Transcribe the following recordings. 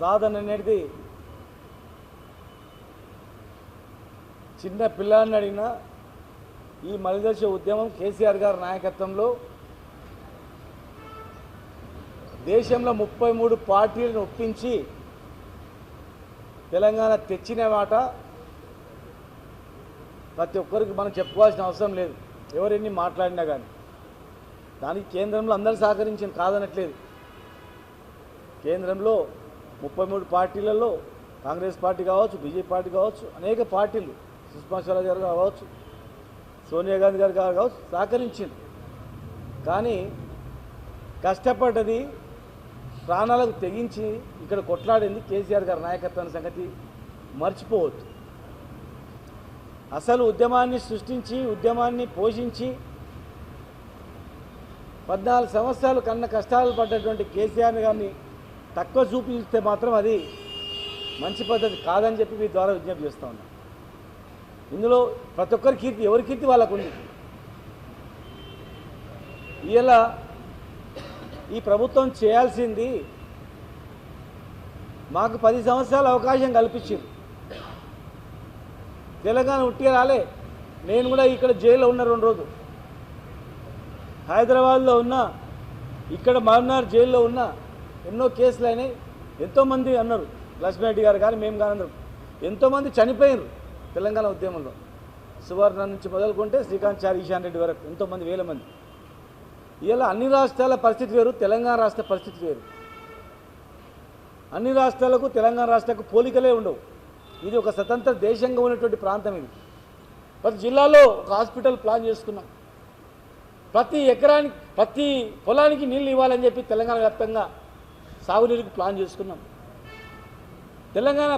సాధన అనేది చిన్న పిల్లల్ని అడిగినా ఈ మలిదశ ఉద్యమం కేసీఆర్ గారి నాయకత్వంలో దేశంలో ముప్పై మూడు పార్టీలను ఒప్పించి తెలంగాణ తెచ్చిన మాట ప్రతి ఒక్కరికి మనం చెప్పుకోవాల్సిన అవసరం లేదు. ఎవరెన్ని మాట్లాడినా కానీ దానికి కేంద్రంలో అందరూ సహకరించింది కాదనట్లేదు. కేంద్రంలో ముప్పై మూడు పార్టీలలో కాంగ్రెస్ పార్టీ కావచ్చు బీజేపీ పార్టీ కావచ్చు అనేక పార్టీలు సుష్మా స్వరాజ్ గారు కావచ్చు సోనియా గాంధీ గారు కావచ్చు సహకరించింది. కానీ కష్టపడ్డది ప్రాణాలకు తెగించి ఇక్కడ కొట్లాడింది కేసీఆర్ గారి నాయకత్వాన్ని సంగతి మర్చిపోవద్దు. అసలు ఉద్యమాన్ని సృష్టించి ఉద్యమాన్ని పోషించి పద్నాలుగు సంవత్సరాలు కన్న కష్టాలు పడ్డటువంటి కేసీఆర్ గారిని తక్కువ చూపిస్తే మాత్రం అది మంచి పద్ధతి కాదని చెప్పి మీ ద్వారా విజ్ఞప్తి చేస్తూ ఉన్నా. ఇందులో ప్రతి ఒక్కరి కీర్తి ఎవరి కీర్తి వాళ్ళకు ఉంది ఇలా ఈ ప్రభుత్వం చేయాల్సింది మాకు పది సంవత్సరాల అవకాశం కల్పించింది. తెలంగాణ ఉట్టిగా రాలే. నేను కూడా ఇక్కడ జైల్లో ఉన్న రెండు రోజులు. హైదరాబాద్లో ఉన్నా ఇక్కడ మహమ్నార్ జైల్లో ఉన్నా ఎన్నో కేసులు అయినాయి. ఎంతోమంది అన్నారు లక్ష్మీరెడ్డి గారు కానీ మేము కానీ అందరు. ఎంతోమంది చనిపోయినారు తెలంగాణ ఉద్యమంలో. సువర్ణ నుంచి మొదలుకుంటే శ్రీకాంత్ చారి ఈశాన్ రెడ్డి వరకు ఎంతోమంది వేల మంది. ఇలా అన్ని రాష్ట్రాల పరిస్థితి వేరు తెలంగాణ రాష్ట్ర పరిస్థితి వేరు. అన్ని రాష్ట్రాలకు తెలంగాణ రాష్ట్రాలకు పోలికలే ఉండవు. ఇది ఒక స్వతంత్ర దేశంగా ఉన్నటువంటి ప్రాంతం ఇది. ప్రతి జిల్లాలో ఒక హాస్పిటల్ ప్లాన్ చేసుకున్నాం. ప్రతి ఎకరానికి ప్రతి పొలానికి నీళ్ళు ఇవ్వాలని చెప్పి తెలంగాణ వ్యాప్తంగా సాగునీరుకు ప్లాన్ చేసుకున్నాం. తెలంగాణ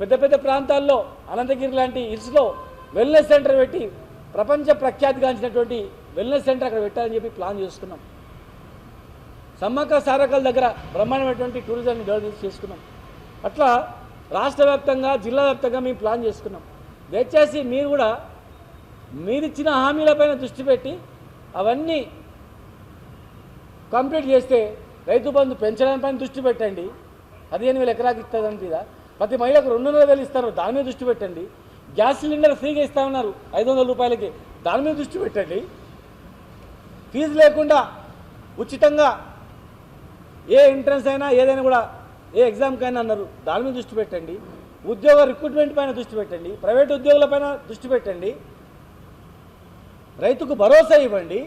పెద్ద పెద్ద ప్రాంతాల్లో అనంతగిరి లాంటి హిల్స్లో వెల్నెస్ సెంటర్ పెట్టి ప్రపంచ ప్రఖ్యాతిగాంచినటువంటి వెల్నెస్ సెంటర్ అక్కడ పెట్టాలని చెప్పి ప్లాన్ చేసుకున్నాం. సమ్మక్క సారకల దగ్గర బ్రహ్మాండమైనటువంటి టూరిజాన్ని డెవలప్ చేసుకున్నాం. అట్లా రాష్ట్ర వ్యాప్తంగా జిల్లా వ్యాప్తంగా మేము ప్లాన్ చేసుకున్నాం. దయచేసి మీరు కూడా మీరిచ్చిన హామీలపైన దృష్టి పెట్టి అవన్నీ కంప్లీట్ చేస్తే రైతు బంధు పెంచడానిపైన దృష్టి పెట్టండి. పదిహేను వేల ఎకరాకి ఇస్తుందని మీద ప్రతి మహిళకు రెండున్నర వేలు ఇస్తారు. దాని మీద దృష్టి పెట్టండి. గ్యాస్ సిలిండర్ ఫ్రీగా ఇస్తా ఉన్నారు ఐదు వందల రూపాయలకి. దాని మీద దృష్టి పెట్టండి. ఫీజు లేకుండా ఉచితంగా ఏ ఎంట్రన్స్ అయినా ఏదైనా కూడా ఏ ఎగ్జామ్కైనా అన్నారు. దాని మీద దృష్టి పెట్టండి. ఉద్యోగ రిక్రూట్మెంట్ పైన దృష్టి పెట్టండి. ప్రైవేట్ ఉద్యోగుల పైన దృష్టి పెట్టండి. రైతుకు భరోసా ఇవ్వండి.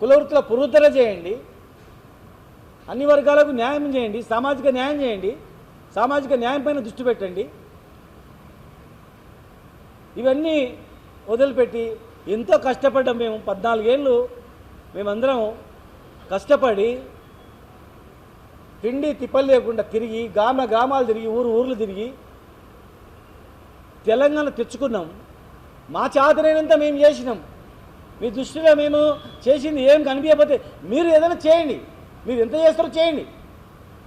కులవృత్తుల పునరుద్ధరణ చేయండి. అన్ని వర్గాలకు న్యాయం చేయండి సామాజిక న్యాయం చేయండి సామాజిక న్యాయం పైన దృష్టి పెట్టండి. ఇవన్నీ వదిలిపెట్టి ఎంతో కష్టపడ్డాం మేము. పద్నాలుగేళ్ళు మేమందరం కష్టపడి తిండి తిప్పలు లేకుండా తిరిగి గ్రామ గ్రామాలు తిరిగి ఊరు ఊర్లు తిరిగి తెలంగాణ తెచ్చుకున్నాం. మా చాతనైనంత మేము చేసినాం. మీ దృష్టిలో మేము చేసింది ఏం కనిపించకపోతే మీరు ఏదైనా చేయండి. మీరు ఎంత చేస్తారో చేయండి.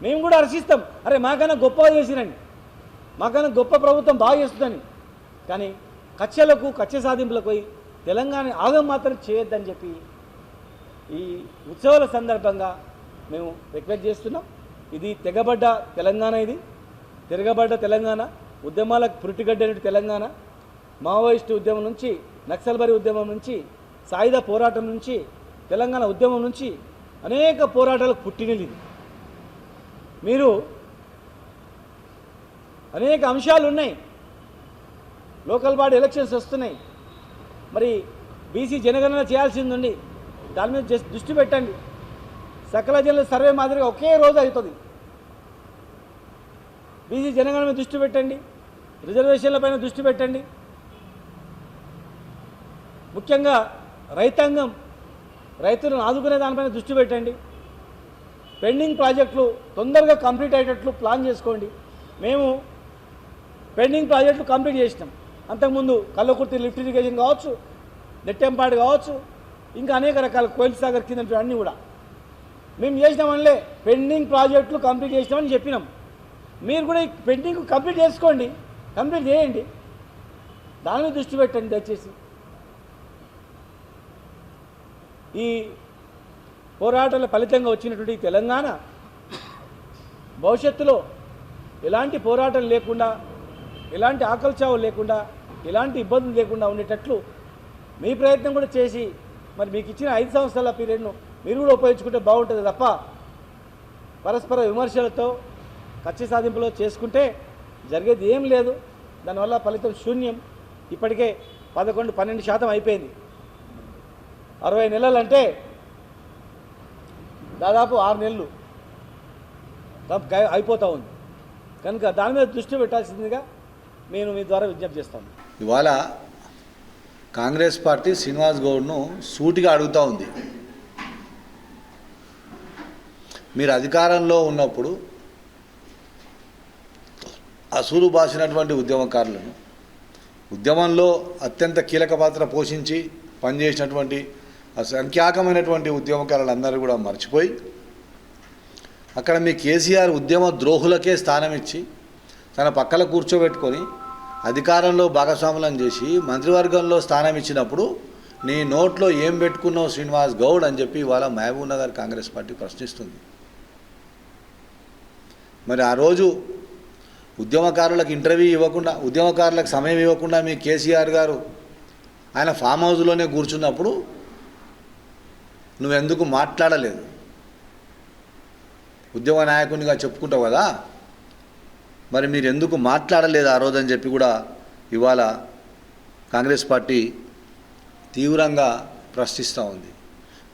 మేము కూడా హర్షిస్తాం. అరే మాకన్నా గొప్పగా చేసిరండి. మాకన్నా గొప్ప ప్రభుత్వం బాగా చేస్తుందని. కానీ కక్షలకు కక్ష సాధింపులకు పోయి తెలంగాణ ఆగం మాత్రం చేయొద్దని చెప్పి ఈ ఉత్సవాల సందర్భంగా మేము రిక్వెస్ట్ చేస్తున్నాం. ఇది తెగబడ్డ తెలంగాణ ఇది. తిరగబడ్డ తెలంగాణ. ఉద్యమాలకు పురిటిగడ్డైన తెలంగాణ. మావోయిస్టు ఉద్యమం నుంచి నక్సల్బరి ఉద్యమం నుంచి సాయుధ పోరాటం నుంచి తెలంగాణ ఉద్యమం నుంచి అనేక పోరాటాలకు పుట్టినది మీరు అనేక అంశాలు ఉన్నాయి. లోకల్ బాడీ ఎలక్షన్స్ వస్తున్నాయి. మరి బీసీ జనగణన చేయాల్సింది ఉంది దాని మీద దృష్టి పెట్టండి. సకల జిల్లా సర్వే మాదిరిగా ఒకే రోజు అవుతుంది. బీసీ జనగణన మీద దృష్టి పెట్టండి. రిజర్వేషన్ల పైన దృష్టి పెట్టండి. ముఖ్యంగా రైతాంగం రైతులను ఆదుకునే దానిపైన దృష్టి పెట్టండి. పెండింగ్ ప్రాజెక్టులు తొందరగా కంప్లీట్ అయ్యేటట్లు ప్లాన్ చేసుకోండి. మేము పెండింగ్ ప్రాజెక్టులు కంప్లీట్ చేసినాం. అంతకుముందు కల్లకుర్తి లిఫ్ట్ ఇరిగేషన్ కావచ్చు నెట్టెంపాడు కావచ్చు ఇంకా అనేక రకాల కోయిల్ సాగర్ కింద అన్నీ కూడా. మేము చేసినామనిలే పెండింగ్ ప్రాజెక్టులు కంప్లీట్ చేసినామని చెప్పినాం. మీరు కూడా ఈ పెండింగ్ కంప్లీట్ చేసుకోండి కంప్లీట్ చేయండి. దాని దృష్టి పెట్టండి దయచేసి. ఈ పోరాటాల ఫలితంగా వచ్చినటువంటి తెలంగాణ భవిష్యత్తులో ఎలాంటి పోరాటం లేకుండా ఎలాంటి ఆకలిచావు లేకుండా ఎలాంటి ఇబ్బందులు లేకుండా ఉండేటట్లు మీ ప్రయత్నం కూడా చేసి మరి మీకు ఇచ్చిన ఐదు సంవత్సరాల పీరియడ్ను మీరు కూడా ఉపయోగించుకుంటే బాగుంటుంది తప్ప పరస్పర విమర్శలతో కక్ష సాధింపులో చేసుకుంటే జరిగేది ఏం లేదు. దానివల్ల ఫలితం శూన్యం. ఇప్పటికే పదకొండు పన్నెండు శాతం అయిపోయింది. అరవై నెలలు అంటే దాదాపు ఆరు నెలలు. అయిపోతూ ఉంది. కనుక దాని మీద దృష్టి పెట్టాల్సిందిగా నేను మీ ద్వారా విజ్ఞప్తి చేస్తాను. ఇవాళ కాంగ్రెస్ పార్టీ శ్రీనివాస్ గౌడ్ను సూటిగా అడుగుతూ ఉంది. మీరు అధికారంలో ఉన్నప్పుడు అసూలు బాసినటువంటి ఉద్యమకారులను ఉద్యమంలో అత్యంత కీలక పాత్ర పోషించి పనిచేసినటువంటి అసంఖ్యాకమైనటువంటి ఉద్యమకారులందరూ కూడా మర్చిపోయి అక్కడ మీ కేసీఆర్ ఉద్యమ ద్రోహులకే స్థానం ఇచ్చి తన పక్కల కూర్చోబెట్టుకొని అధికారంలో భాగస్వాములను చేసి మంత్రివర్గంలో స్థానం ఇచ్చినప్పుడు నీ నోట్లో ఏం పెట్టుకున్నావు శ్రీనివాస్ గౌడ్ అని చెప్పి ఇవాళ మహబూబ్ నగర్ కాంగ్రెస్ పార్టీ ప్రశ్నిస్తుంది. మరి ఆ రోజు ఉద్యమకారులకు ఇంటర్వ్యూ ఇవ్వకుండా ఉద్యమకారులకు సమయం ఇవ్వకుండా మీ కేసీఆర్ గారు ఆయన ఫామ్ హౌస్లోనే కూర్చున్నప్పుడు నువ్వెందుకు మాట్లాడలేదు? ఉద్యోగ నాయకునిగా చెప్పుకుంటావు కదా? మరి మీరు ఎందుకు మాట్లాడలేదు ఆ రోజని చెప్పి కూడా ఇవాళ కాంగ్రెస్ పార్టీ తీవ్రంగా ప్రశ్నిస్తూ ఉంది.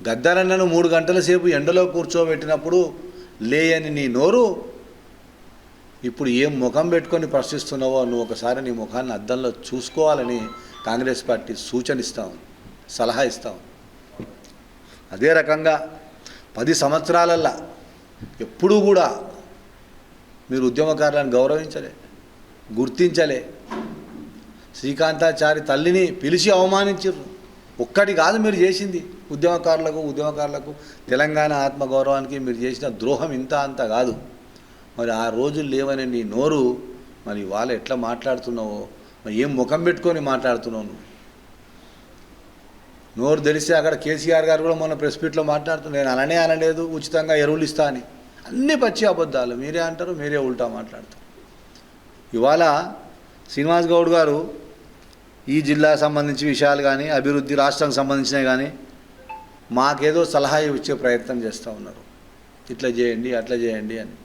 గద్దరన్నను మూడు గంటల సేపు ఎండలో కూర్చోబెట్టినప్పుడు లేయని నీ నోరు ఇప్పుడు ఏం ముఖం పెట్టుకొని ప్రశ్నిస్తున్నావో నువ్వు ఒకసారి నీ ముఖాన్ని అద్దంలో చూసుకోవాలని కాంగ్రెస్ పార్టీ సూచన ఇస్తా ఉంది సలహా ఇస్తా ఉంది. అదే రకంగా పది సంవత్సరాలల్లా ఎప్పుడూ కూడా మీరు ఉద్యమకారులను గౌరవించలే గుర్తించలే. శ్రీకాంతాచారి తల్లిని పిలిచి అవమానించారు ఒక్కటి కాదు మీరు చేసింది. ఉద్యమకారులకు ఉద్యమకారులకు తెలంగాణ ఆత్మగౌరవానికి మీరు చేసిన ద్రోహం ఇంత అంత కాదు. మరి ఆ రోజులు లేవని నీ నోరు మరి వాళ్ళు ఎట్లా మాట్లాడుతున్నావో మరి ఏం ముఖం పెట్టుకొని మాట్లాడుతున్నావు నువ్వు? నోరు తెలిస్తే అక్కడ కేసీఆర్ గారు కూడా మొన్న ప్రెస్ మీట్లో మాట్లాడుతున్నారు నేను అలానే అనలేదు ఉచితంగా ఎరువులు ఇస్తా అని. అన్నీ పచ్చి అబద్ధాలు. మీరే అంటారు మీరే ఉల్టా మాట్లాడతారు. ఇవాళ శ్రీనివాస్ గౌడ్ గారు ఈ జిల్లా సంబంధించి విషయాలు కానీ అభివృద్ధి రాష్ట్రానికి సంబంధించినవి కానీ మాకేదో సలహా ఇచ్చే ప్రయత్నం చేస్తూ ఉన్నారు. ఇట్లా చేయండి అట్లా చేయండి అని.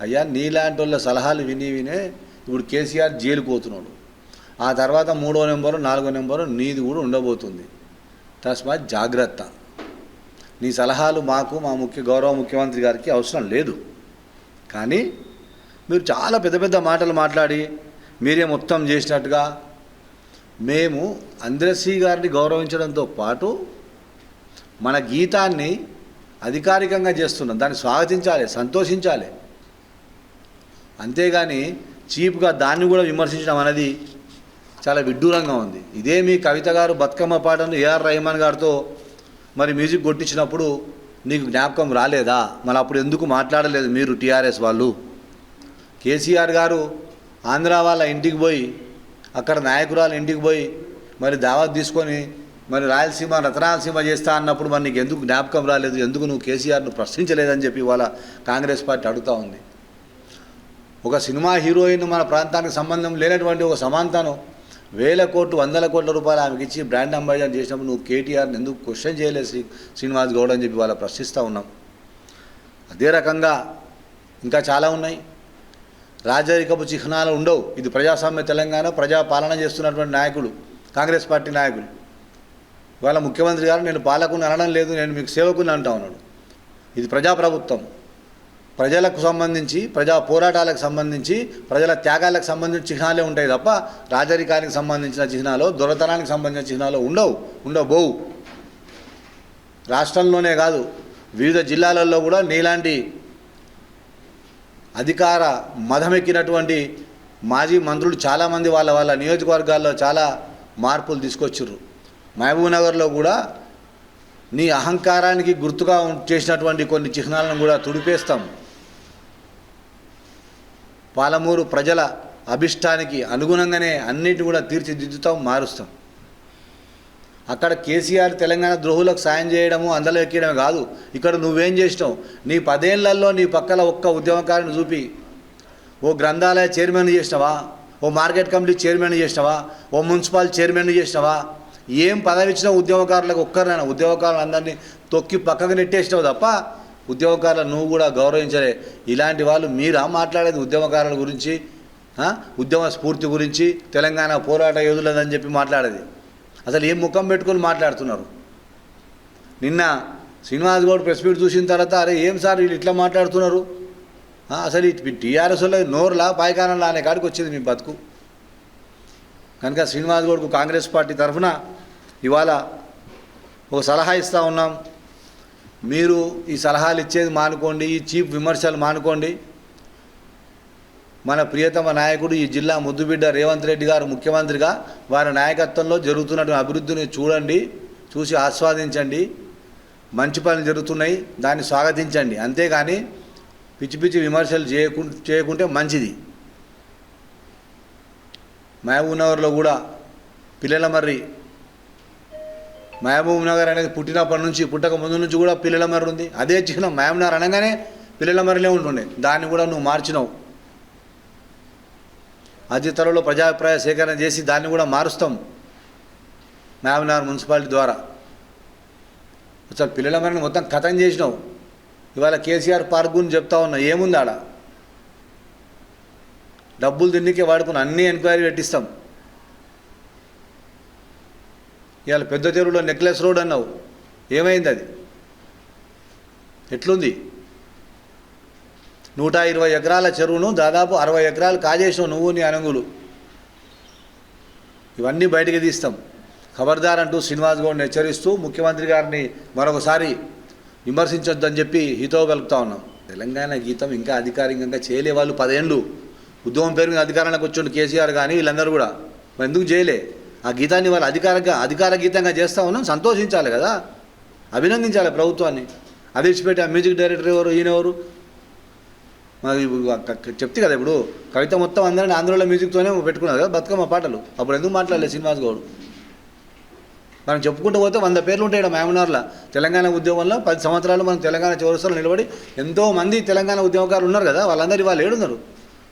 అయ్యా నీలాంటి వాళ్ళ సలహాలు విని వినే ఇప్పుడు కేసీఆర్ జైలుకు పోతున్నాడు. ఆ తర్వాత మూడో నెంబరు నాలుగో నెంబరు నీది కూడా ఉండబోతుంది. తస్మాత్ జాగ్రత్త. నీ సలహాలు మాకు మా ముఖ్య గౌరవ ముఖ్యమంత్రి గారికి అవసరం లేదు. కానీ మీరు చాలా పెద్ద పెద్ద మాటలు మాట్లాడి మీరే మొత్తం చేసినట్టుగా మేము అంద్రశ్రీ గారిని గౌరవించడంతో పాటు మన గీతాన్ని అధికారికంగా చేస్తున్నాం. దాన్ని స్వాగతించాలి సంతోషించాలి. అంతేగాని చీప్గా దాన్ని కూడా విమర్శించడం అనేది చాలా విడ్డూరంగా ఉంది. ఇదే మీ కవిత గారు బతుకమ్మ పాటను ఏఆర్ రహమాన్ గారితో మరి మ్యూజిక్ కొట్టించినప్పుడు నీకు జ్ఞాపకం రాలేదా? మరి అప్పుడు ఎందుకు మాట్లాడలేదు మీరు టీఆర్ఎస్ వాళ్ళు? కేసీఆర్ గారు ఆంధ్ర వాళ్ళ ఇంటికి పోయి అక్కడ నాయకురాలు ఇంటికి పోయి మరి దావత్ తీసుకొని మరి రాయలసీమ రతనాలసీమ చేస్తా అన్నప్పుడు మరి నీకు ఎందుకు జ్ఞాపకం రాలేదు? ఎందుకు నువ్వు కేసీఆర్ను ప్రశ్నించలేదని చెప్పి ఇవాళ కాంగ్రెస్ పార్టీ అడుగుతూ ఉంది. ఒక సినిమా హీరోయిన్ మన ప్రాంతానికి సంబంధం లేనటువంటి ఒక సమాంతను వేల కోట్లు వందల కోట్ల రూపాయలు ఆమెకి ఇచ్చి బ్రాండ్ అంబాసిడర్ చేసినప్పుడు నువ్వు కేటీఆర్ని ఎందుకు క్వశ్చన్ చేయలేదు శ్రీ శ్రీనివాస్ గౌడ్ అని చెప్పి వాళ్ళ ప్రశ్నిస్తూ ఉన్నాం. అదే రకంగా ఇంకా చాలా ఉన్నాయి. రాజరికపు చిహ్నాలు ఉండవు. ఇది ప్రజాస్వామ్య తెలంగాణ ప్రజా పాలన చేస్తున్నటువంటి నాయకులు కాంగ్రెస్ పార్టీ నాయకులు. ఇవాళ ముఖ్యమంత్రి గారు నేను పాలకుని అనడం లేదు నేను మీకు సేవకుని అంటా ఉన్నాడు ఇది ప్రజాప్రభుత్వం. ప్రజలకు సంబంధించి ప్రజా పోరాటాలకు సంబంధించి ప్రజల త్యాగాలకు సంబంధించిన చిహ్నాలే ఉంటాయి తప్ప రాజరికానికి సంబంధించిన చిహ్నాలు దొరతనానికి సంబంధించిన చిహ్నాలు ఉండవు ఉండబోవు. రాష్ట్రంలోనే కాదు వివిధ జిల్లాలలో కూడా నీలాంటి అధికార మదమెక్కినటువంటి మాజీ మంత్రులు చాలామంది వాళ్ళ వాళ్ళ నియోజకవర్గాల్లో చాలా మార్పులు తీసుకొచ్చారు మహబూబ్నగర్లో కూడా నీ అహంకారానికి గుర్తుగా ఉం- చేసినటువంటి కొన్ని చిహ్నాలను కూడా తుడిపేస్తాం. పాలమూరు ప్రజల అభిష్టానికి అనుగుణంగానే అన్నిటి కూడా తీర్చిదిద్దుతాం మారుస్తాం. అక్కడ కేసీఆర్ తెలంగాణ ద్రోహులకు సాయం చేయడము అందులో ఎక్కడమే కాదు ఇక్కడ నువ్వేం చేసినావు? నీ పదేళ్ళలో నీ పక్కల ఒక్క ఉద్యమకారిని చూపి ఓ గ్రంథాలయ చైర్మన్ చేసినావా? ఓ మార్కెట్ కమిటీ చైర్మన్ చేసినావా? ఓ మున్సిపల్ చైర్మన్ చేసినావా? ఏం పదవి ఇచ్చిన ఉద్యమకారులకు ఒక్కరినైనా ఉద్యమకారులు అందరినీ తొక్కి పక్కకు నెట్టేసినావు తప్ప ఉద్యమకారులు నువ్వు కూడా గౌరవించలే ఇలాంటి వాళ్ళు మీరా మాట్లాడేది ఉద్యమకారుల గురించి? ఉద్యమ స్ఫూర్తి గురించి? తెలంగాణ పోరాట యోధులదని చెప్పి మాట్లాడేది. అసలు ఏం ముఖం పెట్టుకొని మాట్లాడుతున్నారు? నిన్న శ్రీనివాస్ గౌడ్ ప్రెస్ మీట్ చూసిన తర్వాత అరే ఏం సార్ వీళ్ళు ఇట్లా మాట్లాడుతున్నారు? అసలు టీఆర్ఎస్లో టీఆర్ఎస్ నోరులా పాయకానంలా అనే కాడికి వచ్చింది మీ బతుకు. కనుక శ్రీనివాస్ గౌడ్కు కాంగ్రెస్ పార్టీ తరఫున ఇవాళ ఒక సలహా ఇస్తూ ఉన్నాం. మీరు ఈ సలహాలు ఇచ్చేది మానుకోండి ఈ చీప్ విమర్శలు మానుకోండి. మన ప్రియతమ నాయకుడు ఈ జిల్లా ముద్దుబిడ్డ రేవంత్ రెడ్డి గారు ముఖ్యమంత్రిగా వారి నాయకత్వంలో జరుగుతున్నటువంటి అభివృద్ధిని చూడండి చూసి ఆస్వాదించండి. మంచి పనులు జరుగుతున్నాయి దాన్ని స్వాగతించండి. అంతేగాని పిచ్చి పిచ్చి విమర్శలు చేయకు చేయకుంటే మంచిది. మహబూబ్ నగర్లో కూడా పిల్లల మర్రి మహబూబ్ నగర్ అనేది పుట్టినప్పటి నుంచి పుట్టక ముందు నుంచి కూడా పిల్లల మర్రి ఉంది. అదే చిహ్నం మహబూబ్ నగర్ అనగానే పిల్లల మర్రిలే ఉంటుండే. దాన్ని కూడా నువ్వు మార్చినావు. అది త్వరలో ప్రజాభిప్రాయ సేకరణ చేసి దాన్ని కూడా మారుస్తాం. మహబూబ్ నగర్ మున్సిపాలిటీ ద్వారా. అసలు పిల్లల మరిని మొత్తం కథం చేసినావు. ఇవాళ కేసీఆర్ పార్క్ గురించి చెప్తా ఉన్నా ఏముంది ఆడ? డబ్బులు తిన్నికే వాడుకుని అన్నీ ఎంక్వైరీ పెట్టిస్తాం. ఇవాళ పెద్ద చెరువులో నెక్లెస్ రోడ్ అన్నావు. ఏమైంది అది? ఎట్లుంది? నూట ఇరవై ఎకరాల చెరువును దాదాపు అరవై ఎకరాలు కాజేసావు నువ్వు నీ అనంగులు. ఇవన్నీ బయటికి తీస్తాం. ఖబర్దార్ అంటూ శ్రీనివాస్ గౌడ్ని హెచ్చరిస్తూ ముఖ్యమంత్రి గారిని మరొకసారి విమర్శించొద్దని చెప్పి హితవు కలుపుతా ఉన్నాం. తెలంగాణ గీతం ఇంకా అధికారికంగా చేయలే వాళ్ళు పదేళ్ళు ఉద్యమం పేరు మీద అధికారంలోకి వచ్చిండు కేసీఆర్ కానీ వీళ్ళందరూ కూడా. ఎందుకు చేయలే? ఆ గీతాన్ని వాళ్ళు అధికారంగా అధికార గీతంగా చేస్తా ఉన్నాం సంతోషించాలి కదా. అభినందించాలి ప్రభుత్వాన్ని. అది ఇచ్చిపెట్టి ఆ మ్యూజిక్ డైరెక్టర్ ఎవరు ఈయన ఎవరు? మరి చెప్తే కదా ఇప్పుడు. కవిత మొత్తం అందరిని ఆంధ్రలో మ్యూజిక్తోనే పెట్టుకున్నారు కదా బతుకమ్మ పాటలు. అప్పుడు ఎందుకు మాట్లాడలేదు శ్రీనివాస్ గౌడ్? మనం చెప్పుకుంటూ పోతే వంద పేర్లు ఉంటాయి మేమనార్ల తెలంగాణ ఉద్యమంలో పది సంవత్సరాలు మనం తెలంగాణ చివరిసలు నిలబడి ఎంతో మంది తెలంగాణ ఉద్యమకారులు ఉన్నారు కదా వాళ్ళందరూ వాళ్ళు ఏడున్నారు.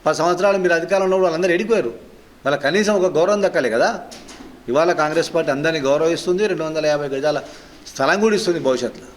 పది సంవత్సరాలు మీరు అధికారంలో ఉన్నప్పుడు వాళ్ళందరూ ఎడిపోయారు వాళ్ళ కనీసం ఒక గౌరవం దక్కాలి కదా. ఇవాళ కాంగ్రెస్ పార్టీ అందరినీ గౌరవిస్తుంది రెండు వందల యాభై గజాల స్థలం కూడా ఇస్తుంది భవిష్యత్తులో.